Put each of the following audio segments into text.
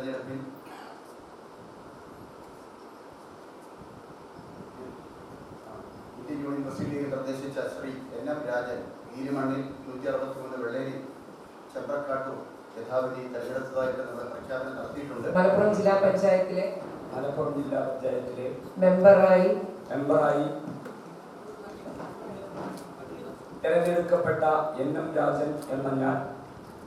തെരഞ്ഞെടുപ്പിൽ Indian union Muslim League നിർദ്ദേശിച്ച Shri N M Rajan ഈരുമണ്ണിൽ നൂറ്റി അറുപത്തിമൂന്ന് വെള്ളേരി ചെമ്പ്രക്കാട്ടു യഥാവിധി തെരഞ്ഞെടുത്തതായിട്ട് പ്രഖ്യാപനം നടത്തിയിട്ടുണ്ട്. മലപ്പുറം ജില്ലാ പഞ്ചായത്തിലെ മലപ്പുറം ജില്ലാ പഞ്ചായത്തിലെ മെമ്പറായി മെമ്പറായി തെരഞ്ഞെടുക്കപ്പെട്ട എൻ എം രാജൻ എന്ന ഞാൻ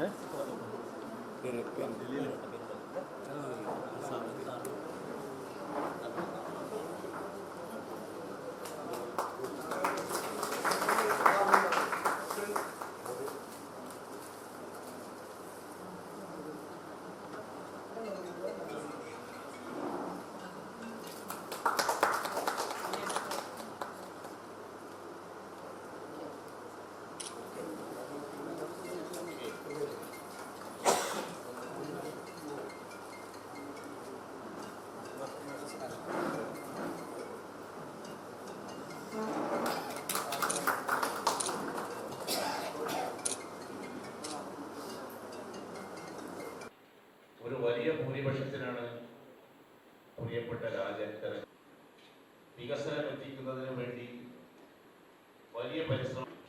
Ne? Öğretmen. വലിയ ഭൂരിപക്ഷത്തിനാണ് പ്രിയപ്പെട്ട രാജൻ വികസനം എത്തിക്കുന്നതിന് വേണ്ടി വലിയ പരിശ്രമം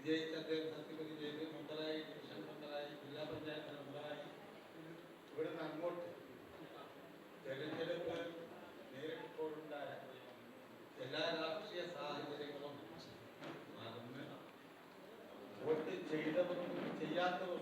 വിജയിച്ച് അദ്ദേഹം സർട്ടിഫിക്കറ്റ് ചെയ്ത് ഡിവിഷൻ മെമ്പറായി ജില്ലാ പഞ്ചായത്ത് മെമ്പറായി ഇവിടെ നിന്ന് അങ്ങോട്ട് തെരഞ്ഞെടുപ്പ് നേരിട്ടപ്പോഴുണ്ടായ എല്ലാ രാഷ്ട്രീയ സാഹചര്യങ്ങളും മറന്ന് വോട്ട് ചെയ്തവരും ചെയ്യാത്തവരും